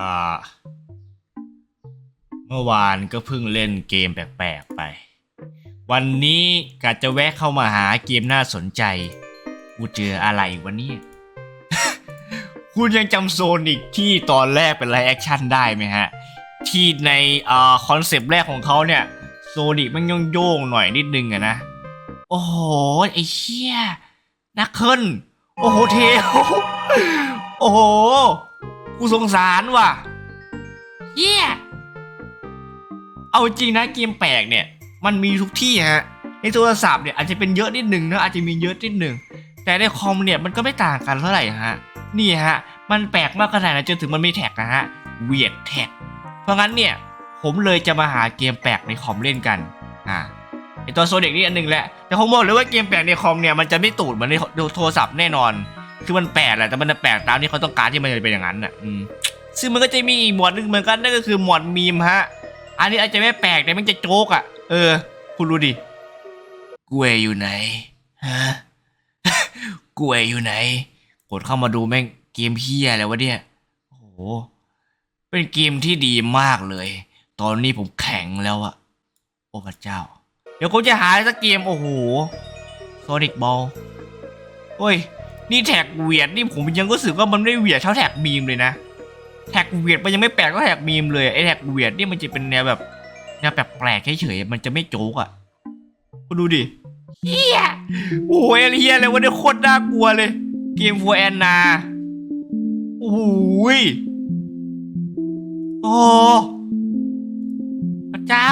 อ่า เมื่อวานก็เพิ่งเล่นเกมแปลกๆไป วันนี้กะจะแวะเข้ามาหาเกมน่าสนใจ กูเจออะไรวะเนี่ย คุณยังจำโซนิกที่ตอนแรกเป็นไลฟ์แอคชั่นได้ไหมฮะ ที่ในอ่าคอนเซปต์แรกของเขาเนี่ย โซนิกมันโยงๆหน่อยนิดนึงอะนะ โอ้โห ไอ้เชี่ยนักเคิลโอ้โหเทวโอ้โห กูสงสารว่ะเฮียเอาจริงนะเกมแปลกเนี่ย มันมีทุกที่ฮะในโทรศัพท์เนี่ยอาจจะเป็นเยอะนิดนึงนะอาจจะมีเยอะนิดนึงแต่ในคอมเนี่ยมันก็ไม่ต่างกันเท่าไหร่ฮะนี่ฮะ มันแปลกมากขนาดนั้นจนถึงมันมีแท็กนะฮะเวียดแท็กเพราะงั้นเนี่ยผมเลยจะมาหาเกมแปลกในคอมเล่นกันอ่าไอตัวโซเด็กนี่อันหนึงแหละแต่ผมบอกเลยว่าเกมแปลกในคอมเนี่ยมันจะไม่ตูดเหมือนในโทรศัพท์แน่นอน คือมันแปลกแหละแต่มันแปลกตามที่เขาต้องการที่มันจะเป็นอย่างนั้นอะซึ่งมันก็จะมีอีกหมวดหนึงเหมือนกันนั่นก็คือหมวดมีมฮะ อันนี้อาจจะไม่แปลกแต่มันจะโจ๊กอะ เออ คุณดูดิกล้วยอยู่ไหนฮะกล้วยอยู่ไหนกดเข้ามาดูแม่งเกมเฮียอะไรวะเนี่ยโอ้โหเป็นเกมที่ดีมากเลย ตอนนี้ผมแข็งแล้วอะโอ้พระเจ้า เดี๋ยวผมจะหาสักเกมโอ้โหโซนิกบอลโอ้ย นี่แท็กเวียดนี่ผมยังรู้สึกว่ามันไม่เวียดเท่าแท็กมีมเลยนะ แท็กเวียดมันยังไม่แปลกเท่าแท็กมีมเลยไอแท็กเวียดนี่มันจะเป็นแนวแบบแนวแปลกๆเฉยๆมันจะไม่โจ๊กอะคุณดูดิเฮียโอ้ยอะไรเฮียอะไรวะเนี่ยโคตรน่ากลัวเลย เกมฟัวแอนนาโอ้ยโอ้พระเจ้า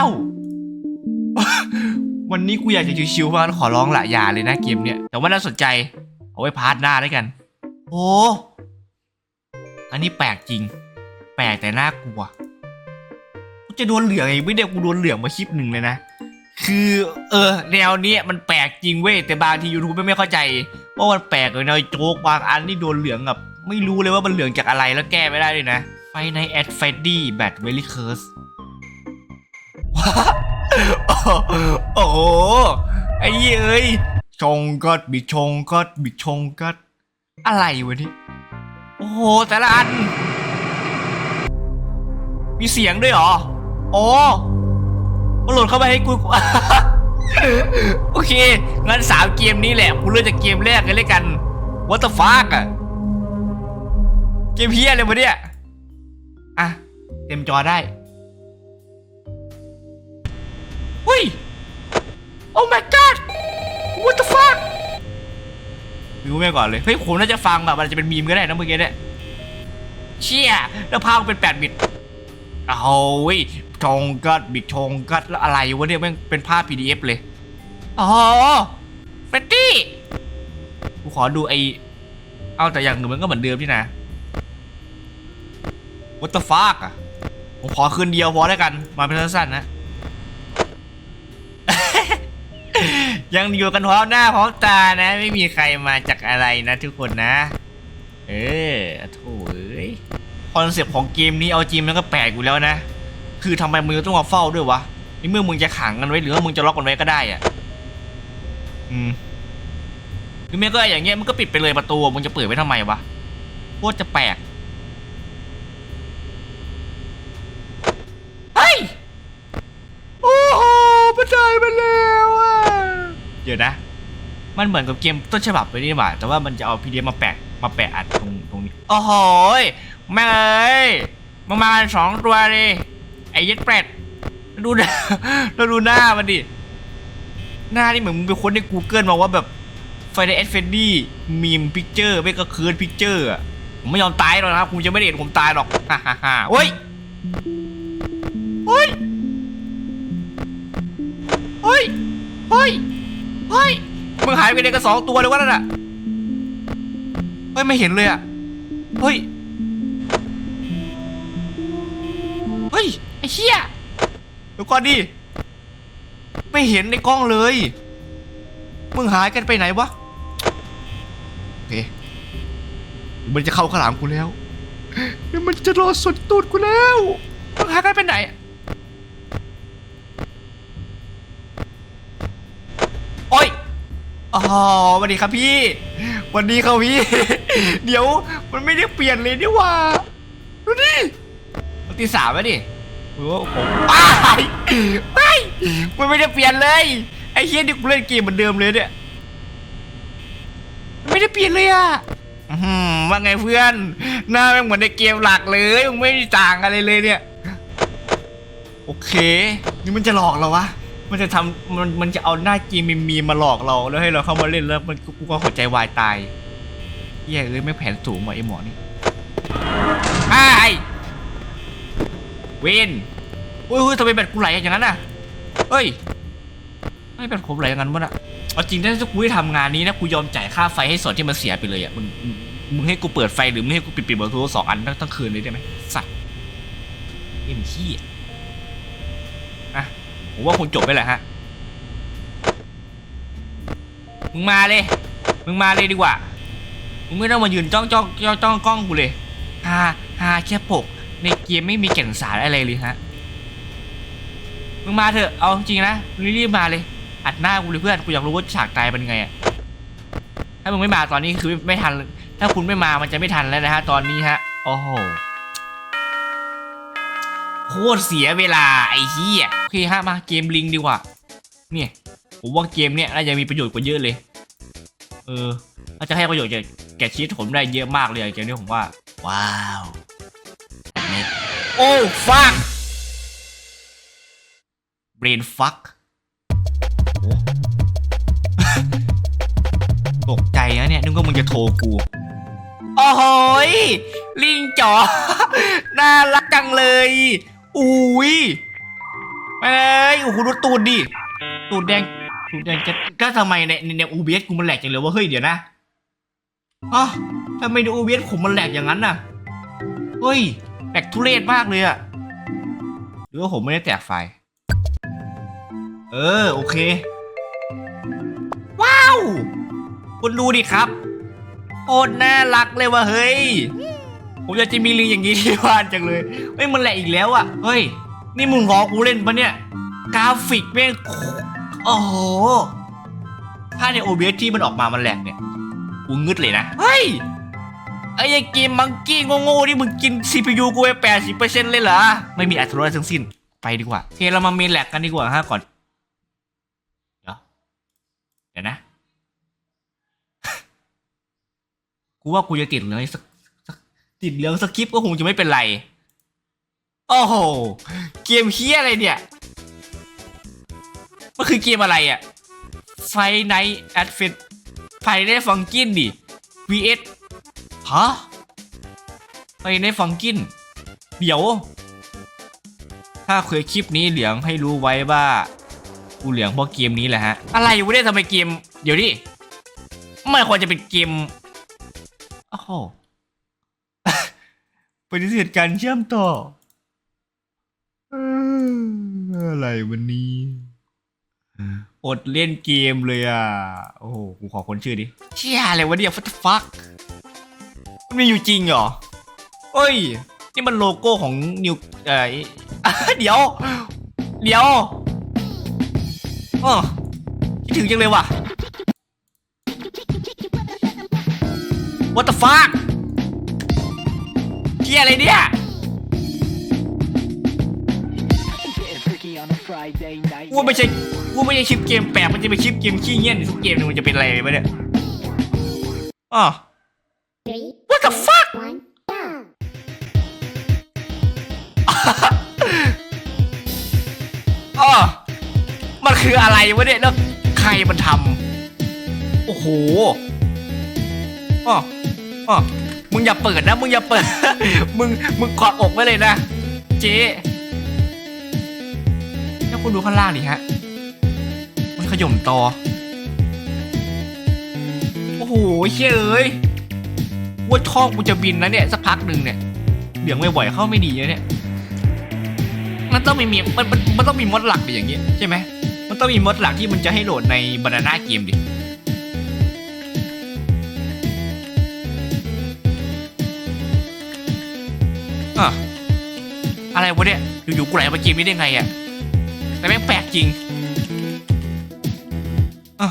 วันนี้กูอยากจะชิวๆมากขอร้องละอย่าเลยนะเกมเนี้ยแต่ว่าน่าสนใจ เอาไว้พาร์ทหน้าด้วยกัน โอ้ อันนี้แปลกจริง แปลกแต่น่ากลัว กูจะโดนเหลืองอีกไม่เดียวกูโดนเหลืองมาคลิปหนึ่งเลยนะ คือ เออ แนวเนี้ยมันแปลกจริงเว้ยแต่บางทียูทูบไม่เข้าใจว่ามันแปลกเลยนะโจ๊กบางอันนี่โดนเหลืองแบบไม่รู้เลยว่ามันเหลืองจากอะไรแล้วแก้ไม่ได้เลยนะไฟในแอดเฟดดี้แบทเวลี่เคิร์สว้าโอ้โหไอ้เย้ย งก็บิชงก็บิชงก็อะไรวะนี่โอ้โหแต่ละอัน มีเสียงด้วยเหรอโอ้มันโหลดเข้าไปให้กู โอเค งั้นสามเกมนี้แหละกูเลือกจากเกมแรกกันเลยกัน What the fuck อะเกมเพี้ยอะไรวะเนี่ยอะ เต็มจอได้เฮ้ย โอ้ my god what the fuck ดูแม่ก่อนเลย เฮ้ยผมน่าจะฟังแบบมันจะเป็นมีมก็ได้นะเมื่อกี้เนี่ยเชี่ยแล้วภาพมันเป็น8บิตเอาเว้ยชงกัดบิดชงกัดแล้วอะไรวะเนี่ยแม่งเป็นภาพ PDF เลย อ๋อเฟรดดี้กูขอดูไอเอาแต่อย่างหนึ่งมันก็เหมือนเดิมที่นะ What the fuck อะผมขอคืนเดียวพอแล้วกัน มาเป็นสั้นๆนะ ยังอยู่กันพร้อมหน้าพร้อมตานะ ไม่มีใครมาจากอะไรนะทุกคนนะ เออโถ่เอ้ยคอนเซปต์ของเกมนี้เอาจริงมันก็แปลกอยู่แล้วนะ คือทำไมมึงต้องมาเฝ้าด้วยวะในเมื่อมึงจะขังกันไว้หรือว่ามึงจะล็อกกันไว้ก็ได้อะอืมหรือไม่ก็อย่างเงี้ยมึงก็ปิดไปเลยประตูมึงจะเปิดไว้ทำไมวะโคตรจะแปลกเฮ้ยโอ้โหมันได้มาแล้วอะ เดี๋ยวนะ มันเหมือนกับเกมต้นฉบับไปนี่หว่า แต่ว่ามันจะเอาพีดีมาแปะมาแปะอัดตรงตรงนี้ โอ้โหยแม่เอ้ยมามาสองตัวดิไอ้ยัดแปดดูหน้าแล้วดูหน้ามันดิ หน้านี่เหมือนมึงไปค้นใน Google มาว่าแบบไฟในเอสเฟนดี้มีมพิกเจอร์ไม่ก็คิร์ดพิกเจอร์อะผมไม่ยอมตายหรอกนะครับคุณจะไม่ได้เห็นผมตายหรอกฮ่าฮ่าฮ่าโอ้ยโอ้ยโอ้ยโอ้ย โอ้ยมึงหายไปไหนกันสองตัวเลยวะนั่นอะเฮ้ยไม่เห็นเลยอะเฮ้ยเฮ้ยไอ้เชี่ยเดี๋ยวก่อนดิไม่เห็นในกล้องเลย มึงหายกันไปไหนวะโอเคมันจะเข้าข้างหลังกูแล้วมันจะรอสนตูดกูแล้วมึงหายกันไปไหน โอ้ย อ๋อสวัสดีครับพี่สวันนี้ครับพี่ เดี๋ยวมันไม่ได้เปลี่ยนเลยนี่ว่าดูดิคนที่สามแล้วดิโอ้โหอ้ายไม่มันไม่ได้เปลี่ยนเลย ไอ้เฮียนี่กูเล่นเกมเหมือนเดิมเลยเนี่ยไม่ได้เปลี่ยนเลยอะว่าไงเพื่อน หน้าม่เหมือนในเกมหลักเลยมึงไม่ได้ต่างอะไรเลยเนี่ย โอเค นี่มันจะหลอกเราวะ มันจะทำมันมันจะเอาหน้าเกมมีมาหลอกเราแล้วให้เราเข้ามาเล่นแล้วมันกูก็หัวใจวายตายเหี้ยเอ้ยไม่แผนสูงว่ะไอหมอนี่ไอ้ายเวนอุ้ยอุ้ยทำไมแบตกูไหลอย่างนั้นน่ะเฮ้ยไม่แบตผมไหลอย่างนั้นวะน่ะเอาจริงถ้ากูได้ทำงานนี้นะกูยอมจ่ายค่าไฟให้ส่วนที่มันเสียไปเลยอะมึงมึงให้กูเปิดไฟหรือมึงให้กูปิดปิดเบอร์โทรสองอันทั้งทั้งคืนเลยได้ไหมสัตว์เอ็มขี้อะ ผมว่าคงจบไปแหละฮะ มึงมาเลย มึงมาเลยดีกว่า มึงไม่ต้องมายืนจ้องจ้องจ้องจ้องกล้องกูเลยฮาฮาแค่ปก ในเกมไม่มีแก่นสารอะไรเลยฮะ มึงมาเถอะ เอาจริงนะรีบๆมาเลย อัดหน้ากูเลยเพื่อน กูอยากรู้ว่าฉากตายเป็นไงอะถ้ามึงไม่มาตอนนี้คือไม่ไม่ทัน ถ้าคุณไม่มามันจะไม่ทันแล้วนะฮะตอนนี้ฮะ โอ้โห โคตรเสียเวลาไอ้เหี้ยโอเคฮะมาเกมลิงดีกว่า เนี่ยผมว่าเกมเนี้ยน่าจะมีประโยชน์กว่าเยอะเลย เออน่าจะให้ประโยชน์แก่แกชีวิตผมได้เยอะมากเลยเกมนี้ผมว่า ว้าวโอ้ฟักเบรนฟักตกใจนะเนี่ยนึกว่ามึงจะโทรกู โอ้โหลิงจ๋อ น่ารักจังเลย อุ้ยไปเอ้ยโอ้โหดูตูดดิ ตูดแดง ตูดแดงจะก็ทำไมในในในอูเบสกูมันแหลกจังเลยว่าเฮ้ยเดี๋ยวนะอ๋อทำไมในอูเบสผมมันแหลกอย่างนั้นน่ะ เฮ้ยแหลกทุเรศมากเลยอะหรือว่าผมไม่ได้แตกไฟ เออโอเค ว้าว คุณดูดิครับโคตรน่ารักเลยว่ะเฮ้ย ผมอยากจะมีลิงอย่างนี้ที่บ้านจังเลยเฮ้ยมันแหละอีกแล้วอะเฮ้ย นี่มึงรอกูเล่นปะเนี่ย กราฟิกแม่งโอ้โหถ้าใน OBS ที่มันออกมามันแหลกเนี่ยกูงึดเลยนะ เฮ้ย ไอ้ยังเกมมังกี้โง่ๆที่มึงกิน CPU กูไปแปดสิบเปอร์เซ็นต์เลยเหรอ ไม่มีอัตราทั้งสิ้น ไปดีกว่าเคเรามาเมนแหลกกันดีกว่าฮะก่อน เดี๋ยวเดี๋ยวนะ กูว่ากูจะติดเลืองสักสัก ติดเหลืองสคริปก็คงจะไม่เป็นไร โอ้โห เกมเฮียอะไรเนี่ยมันคือเกมอะไรอะไฟไนท์แอดเฟนไฟในฟังกินดิ vs ฮะไฟในฟังกิน เดี๋ยว ถ้าเคยคลิปนี้เหลืองให้รู้ไว้ว่ากูเหลืองเพราะเกมนี้แหละฮะ อะไรวะเนี่ยทำไมเกม เดี๋ยวดิไม่ควรจะเป็นเกม โอ้โห ฏิเสธการเชื่อมต่อเอ่ออะไรวันนี้ อดเล่นเกมเลยอะ โอ้โหกูขอคนชื่อดิ เชี่ยอะไรวะเนี่ย what the fuck มันมีอยู่จริงเหรอเอ้ย นี่มันโลโก้ของนิวเอ่อเดี๋ยว เดี๋ยวอ๋อคิดถึงจังเลยว่ะ what the fuck เชี่ยอะไรเนี่ย กูไม่ใช่กูไม่ใช่ชิปเกมแปลกมันจะเป็นชิปเกมขี้เงี้ยนทุกเกมนึงมันจะเป็นอะไรวะเนี่ยอ๋อ what the fuck อ๋อมันคืออะไรวะเนี่ยแล้วใครมันทำโอ้โหอ๋ออ๋อ มึงอย่าเปิดนะ มึงอย่าเปิด มึง มึงกอดอกไว้เลยนะ เจ๊แล้วคุณดูข้างล่างดิฮะ มันขย่มต่อ โอ้โหเชี่ยเอ้ยว่าช่องกูจะบินนะเนี่ยสักพักหนึ่งเนี่ยเบี่ยงบ่อยๆเข้าไม่ดีนะเนี่ย มันต้องมีมีมันมันมันต้องมีมดหลักดิอย่างเงี้ยใช่ไหมมันต้องมีมดหลักที่มันจะให้โหลดในบานาน่าเกมดิ อะไรวะเนี่ย อยู่ๆกูไหลมาเกมนี้ได้ไงอะแต่แม่งแปลกจริงอะ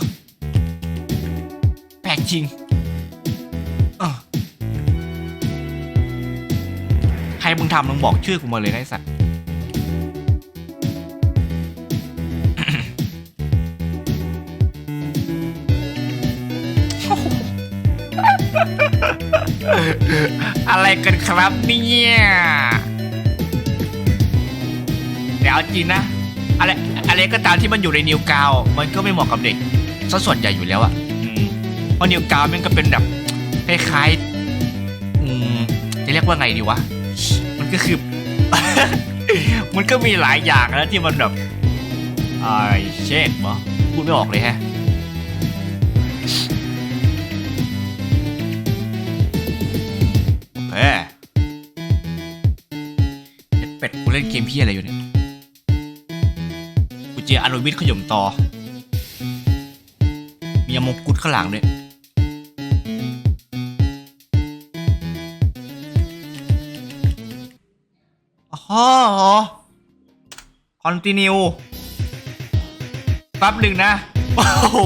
แปลกจริงอะใครมึงทำมึงบอกชื่อกูมาเลยนะไอ้สัตว์อะไรกันครับเนี่ย เดี๋ยวเอาจริงนะอะไรอะไรก็ตามที่มันอยู่ในนิวกาวมันก็ไม่เหมาะกับเด็กซะส่วนใหญ่อยู่แล้วอะอืมเพราะนิวกาวมันก็เป็นแบบคล้ายๆอืมจะเรียกว่าไงดีวะมันก็คือ มันก็มีหลายอย่างนะที่มันแบบไอเช่นวะพูดไม่ออกเลยแฮะเฮ้ยเป็ดกูเล่นเกมพี่อะไรอยู่เนี่ยกูเจออนุวิทย์ขยมต่อ มีอมงกุฎข้างหลังด้วยอ๋อคอนติเนียแป๊บหนึ่งนะ โอ้โห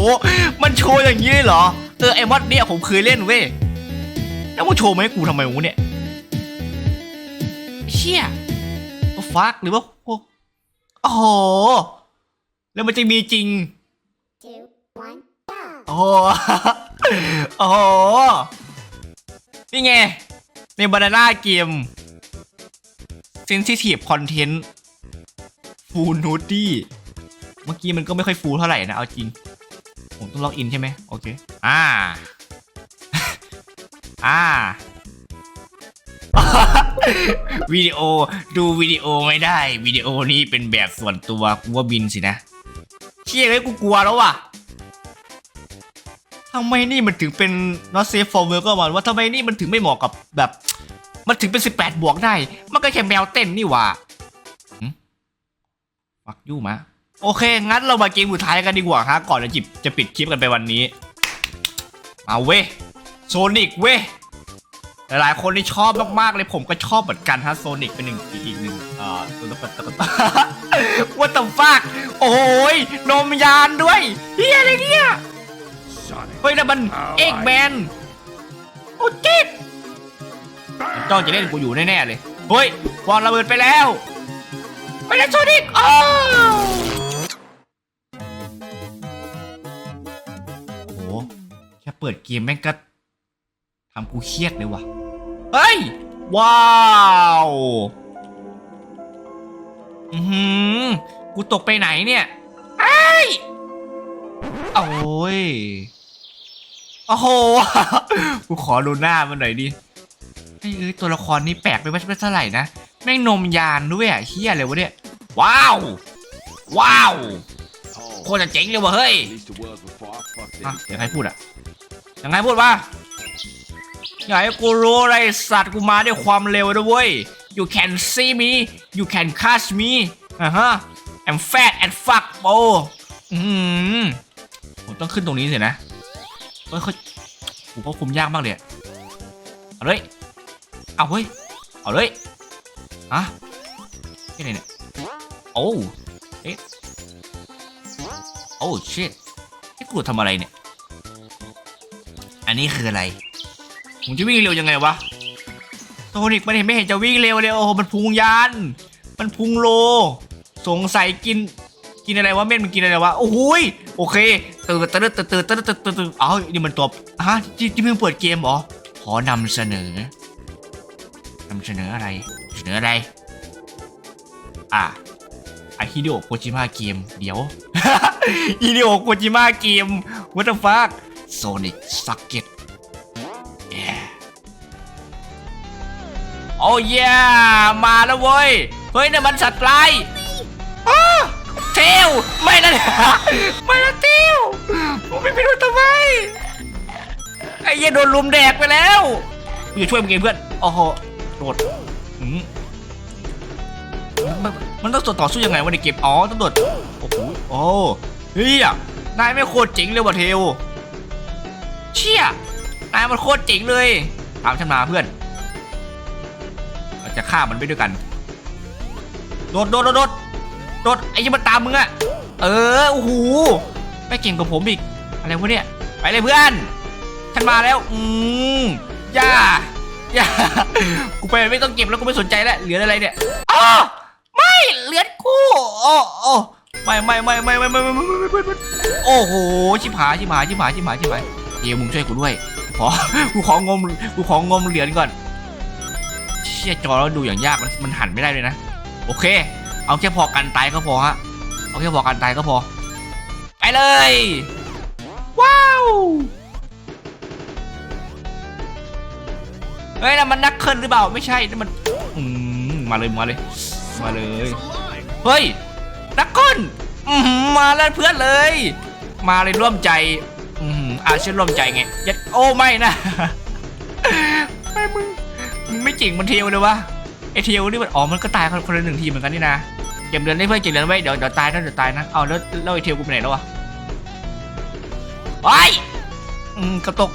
มันโชว์อย่างนี้เลยเหรอ เออ ไอ้มอดเนี่ยผมเคยเล่นเว้ย แล้วมึงโชว์มาให้กูทำไมวะเนี่ย เชี่ยฟักหรือว่าโอ้โห แล้วมันจะมีจริง two, one, go! โอ้โห โอ้โห นี่ไง ในบานาน่าเกม Sensitive Content Full n u d y เมื่อกี้มันก็ไม่ค่อยฟูลเท่าไหร่นะ เอาจริง ผมต้องล็อกอินใช่ไหมโอเค อ่า อ่า วิดีโอดูวิดีโอไม่ได้ วิดีโอนี้เป็นแบบส่วนตัวกูว่าบินสินะ เชี่ยเลยกูกลัวแล้วว่ะทำไมนี่มันถึงเป็น not safe for work ก็มันว่าทำไมนี่มันถึงไม่เหมาะกับแบบ มันถึงเป็น 18 บวกได้ มันก็แค่แมวเต้นนี่หว่าหึฟักยู่มาโอเค งั้นเรามาเกมสุดท้ายกันดีกว่าฮะก่อนจะจิบจะปิดคลิปกันไปวันนี้ มาเว้โซนิกเว้ หลายๆคนที่ชอบมากๆเลยผมก็ชอบเหมือนกันฮะโซนิกเป็นหนึ่งอีกหนึ่งเอ่อตัวตะตะตะว่าตฟักโอ้ยนมยานด้วยเฮียอะไรเนี่ยเฮ้ยนั่นมันเอกแมนโอ้จิ๊ดจ้องจะเล่นกูอยู่แน่ๆเลยเฮ้ยวางระเบิดไปแล้วไปแล้วโซนิกโอ้โหแค่เปิดเกมแม่งก็ทำกูเครียดเลยว่ะ เฮ้ย ว้าวอือหือกูตกไปไหนเนี่ยไอ้ยโอ้ยโอ้โหกูขอดูหน้ามันหน่อยดิไอ้เอ้ยตัวละครนี้แปลกไปไม่ไม่เท่าไหร่นะแม่งนมยานด้วยอะเฮียอะไรวะเนี่ย ว้าว ว้าวโคตรจะเจ๋งเลยว่ะเฮ้ย At least it was before I fucked อะ it. ยังไงพูดอะยังไงพูดวะ อยากให้กูรู้อะไรสัตว์กูมาด้วยความเร็วด้วยเว้ย you can see me you can catch me อ่าฮะ I'm fat and fuck bro อืมผมต้องขึ้นตรงนี้สินะเฮ้ยเขาผมก็คุมยากมากเลยเอาเลยเอาเฮ้ยเอาเลยอะที่ไหนเนี่ยโอ้เอ๊ะโอ้ชิตไอ้กูทำอะไรเนี่ย อันนี้คืออะไร ผมจะวิ่งเร็วยังไงวะโทนิกมันเห็นไม่เห็นจะวิ่งเร็วเลยโอ้โหมันพุงยานมันพุงโล สงสัยกินกินอะไรวะเม่นมันกินอะไรวะโอ้โหโอเคเตื่นตื่นตื่นตื่นตื่นตื่นตื่นเอ้านี่มันตัวฮะที่ที่เพิ่งเปิดเกมเหรอขอนำเสนอนำเสนออะไรเสนออะไร อะอาฮิโดโคจิมะเกมเดี๋ยวฮิโดโคจิมะเกมวัตถุฟักโซนิกสักเก็ต อ้ยมาแล้วเว้ย เฮ้ยนี่นมันสัตว์ร้ายอ้าเทลไม่นะไม่นะเทลผมไม่ไปโดนทำไมไอ้เหี้ยโดนลุมแดกไปแล้วกูจะช่วยมึงเองเพื่อนโอ้โหโดดอืมมันมันต้องต่อสู้ยังไงวะในเกมอ๋อต้องโดดโอ้โหโอ้เฮียนายไม่โคตรเจ๋งเลยว่ะเทลเชี่ยนายมันโคตรเจ๋งเลยตามฉันมาเพื่อนเราจะ ฆ่ามันไปด้วยกัน โดดโดดโดดโดดโดดไอ้ยี่มันตามมึงอะเออโอ้โหไม่เก่งกว่าผมอีก อะไรวะเนี่ย ไปเลยเพื่อนฉันมาแล้ว อืมย่าย่ากูไปไม่ต้องเก็บแล้วกูไม่สนใจแล้ว เหลืออะไรเนี่ยอ๋อไม่เหลือกูโอ้โอ้ไม่ไม่ไม่ไม่ไม่ไม่ไม่ไม่ไม่ไม่ไม่โอ้โหชิบหายชิบหายชิบหายชิบหายชิบหายเดี๋ยวมึงช่วยกูด้วยขอกูของมกูของงมเหรียญก่อน ชี่ยจอแล้วดูอย่างยากมันมันหันไม่ได้เลยนะ โอเค เอาแค่พอกันตายก็พอฮะ เอาแค่พอกันตายก็พอ ไปเลย ว้าวเฮ้ยนั่นมันนักเคิลหรือเปล่าไม่ใช่นั่มันมาเลยมาเลยมาเลยเฮ้ยนักก้นมาแล้วเพื่อนเลย มาเลยร่วมใจอืออาฉันร่วมใจไงยัดโอ้ไม่นะไม่มึงมึง ไม่เจ๋งมันเทวเลยวะไอเทวนี่มันอ๋อมันก็ตายคนคนละหนึ่งทีเหมือนกันนี่นะเก็บเดือนได้เพื่อนเก็บเดือนไว้เดี๋ยวเดี๋ยวตายนะเดี๋ยวตายนะเอาแล้วแล้วไอเทวกูไปไหนแล้ววะไอ้อืมกระตก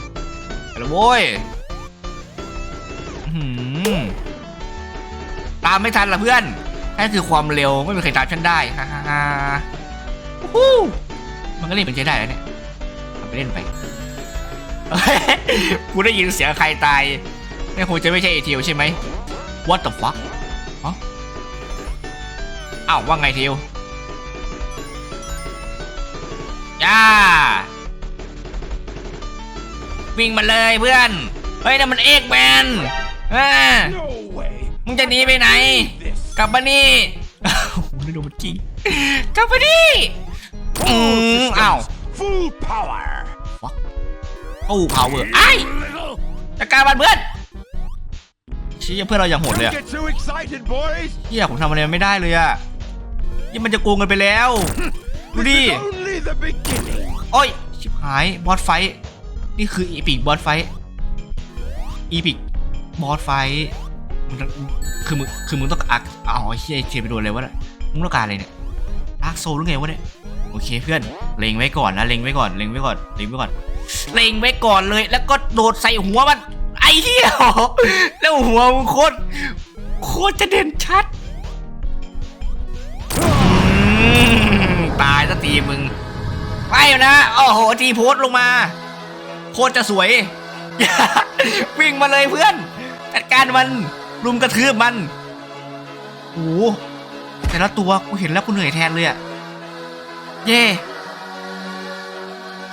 ไปแล้วโว้ยหือตามไม่ทันละเพื่อนนั่นคือความเร็วไม่มีใครตามฉันได้ฮ่าฮ่าฮ่าฮู้มันก็เล่นเป็นใช้ได้แล้วเนี่ยเอาไปเล่นไปกูได้ยินเสียงใครตาย ไม่คงจะไม่ใช่เอทีวใช่ไหม What the fuck ฮะอ้าวว่าไงเทียวจ้าวิ่งมาเลยเพื่อน เฮ้ยนั่นมันเอกแมนอ่า No way! มึงจะหนีไปไหน This กลับมานี่โอ้โหนี่ดูมันจริง กลับมานี่อืมอ้าว full power! ตู้พาวเวอร์ไอ้ Little จัดการมันเพื่อนเชี้ยเพื่อนเราอย่างโหดเลยอะ get too excited, boys! เฮียผมทำอะไรไม่ได้เลยอะนี่มันจะโกงกันไปแล้ว ดูดิ This is only the beginning. โอ้ย ชิบหาย บอสไฟท์นี่คืออีพิกบอสไฟท์อีพิกบอสไฟท์มึงต้องคือมึงคือมึงต้องอักอ๋อเฮียเทียไปโดนอะไรวะเนี่ยมึงต้องการอะไรเนี่ยอักโซหรือไงวะเนี่ย โอเคเพื่อน เล็งไว้ก่อนนะ เล็งไว้ก่อน เล็งไว้ก่อน เล็งไว้ก่อน เล็งไว้ก่อนเลย แล้วก็โดดใส่หัวมันไอ้ เหี้ยแล้วหัวมึงโคตรโคตรจะเด่นชัดตายสักทีมึงไปนะโอ้โหทีโพสลงมา โคตรจะสวย วิ่งมาเลยเพื่อน จัดการมันรุมกระทืบมันโอ้โหแต่ละตัวกูเห็นแล้วกูเหนื่อยแทนเลยอะเย่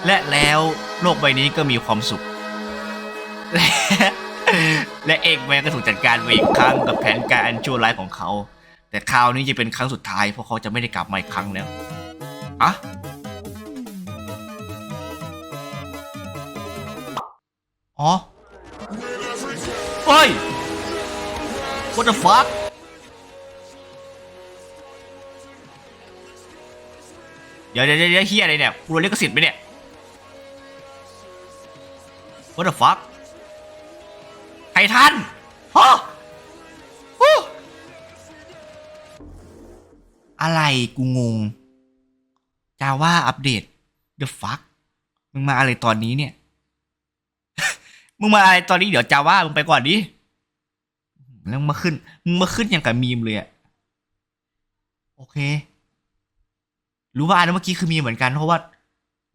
และแล้วโลกใบนี้ก็มีความสุข และและเอกแมนก็ถูกจัดการไปอีกครั้งกับแผนการอันชั่วร้ายของเขา แต่คราวนี้จะเป็นครั้งสุดท้ายเพราะเขาจะไม่ได้กลับมาอีกครั้งแล้วอะอ๋อเฮ้ย what the fuck เดี๋ยวเดี๋ยวเดี๋ยวเฮียอะไรเนี่ยกูโดนลิขสิทธิ์ไหมเนี่ย what the fuck ททันฮะฮู้อะไรกูงงจาว่าอัปเดต the fuck มึงมาอะไรตอนนี้เนี่ย มึงมาอะไรตอนนี้เดี๋ยวจาว่ามึงไปก่อนดิ แล้วมึงมาขึ้น มึงมาขึ้นอย่างกับมีมเลยอะโอเค รู้ว่าอันเมื่อกี้คือมีเหมือนกันเพราะว่า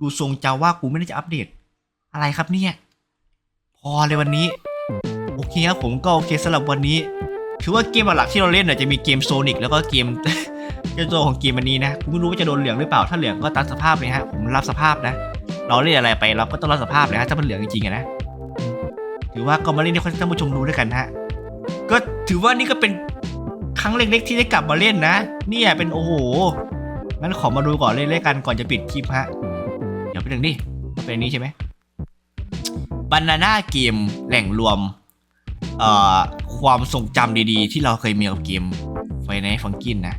ดูทรงจาว่ากูไม่ได้จะอัปเดต อะไรครับเนี่ย พอเลยวันนี้โอ เคครับผมก็โอเคสำหรับวันนี้ ถือว่าเกมหลักที่เราเล่นเนี่ยจะมีเกมโซนิกแล้วก็เกมเกมโซของเกมวันนี้นะไม่รู้ว่าจะโดนเหลืองหรือเปล่า ถ้าเหลืองก็ตามสภาพเลยฮะผมรับสภาพนะ เราเล่นอะไรไปเราก็ต้องรับสภาพเลยฮะถ้ามันเหลืองจริงๆนะถือว่าก็มาเล่นให้ท่านผู้ชมดูด้วยกันฮะก็ถือว่านี่ก็เป็นครั้งเล็กๆที่ได้กลับมาเล่นนะเนี่ยเป็นโอ้โหงั้นขอมาดูก่อนเล่นๆกันก่อนจะปิดคลิปฮะเดี๋ยวไปหนึ่งดิเป็นนี้ใช่ไหมบานาน่าเกมแหล่งรวม ความทรงจำดีๆ ที่เราเคยมีกับเกมไฟในฟังกินนะ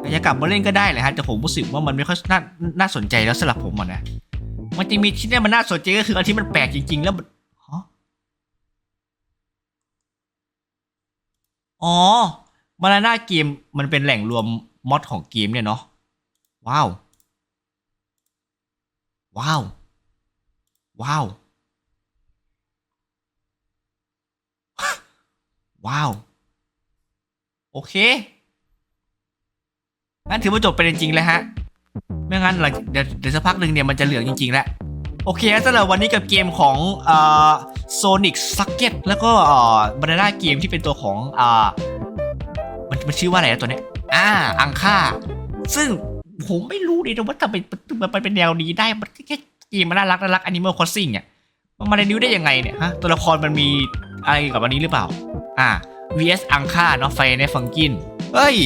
แต่จะกลับมาเล่นก็ได้แหละฮะแต่ผมรู้สึกว่ามันไม่ค่อยน่าน่าสนใจแล้วสำหรับผมอะนะมันจะมีที่นี่มันน่าสนใจก็คืออันที่มันแปลกจริง ๆ แล้วอ๋อบานาน่าเกมมันเป็นแหล่งรวมมอดของเกมเนี่ยเนาะว้าว ว้าว ว้าว ว้าว โอเค งั้นถือว่าจบไปจริงๆแล้วฮะ ไม่งั้นหลังเดี๋ยวเดี๋ยวสักพักหนึ่งเนี่ยมันจะเหลืองจริงๆแล้ว โอเคสำหรับวันนี้กับเกมของอ่า Sonic Sucket แล้วก็อ่าบรรดาเกมที่เป็นตัวของอ่ามันมันชื่อว่าอะไรนะตัวเนี้ย อ่า อังค่า ซึ่งผมไม่รู้ดินะว่าทำไมมันมันเป็นแนวนี้ได้ มันแค่เกมมันน่ารักน่ารัก Animal Crossing อะมันมาในนิ้วได้ยังไงเนี่ยฮะ ตัวละครมันมีอะไรกับอันนี้หรือเปล่า อ่า vs อังค่าเนาะไฟในฟังกิน เฮ้ย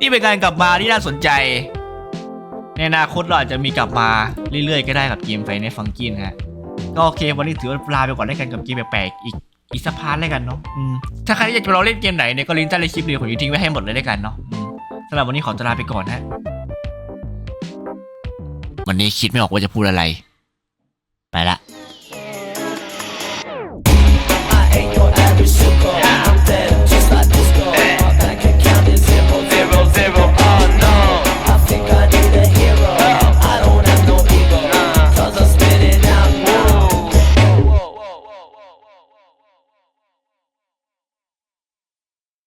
นี่เป็นการกลับมาที่น่าสนใจ ในอนาคตเราอาจจะมีกลับมาเรื่อยๆ ก็ได้กับเกมไฟในฟังกินฮะ ก็โอเควันนี้ถือว่าลาไปก่อนได้กันกับเกมแปลกๆอีกอีกสักพาร์ทแล้วกันเนาะถ้าใครอยากจะลองเล่นเกมไหนเนี่ยก็ลิงก์ใต้คลิปเลยวผมจะทิ้งไว้ให้หมดเลยได้กันเนาะสำหรับวันนี้ขอตัวลาไปก่อนฮะวันนี้คิดไม่ออกว่าจะพูดอะไร ไปละ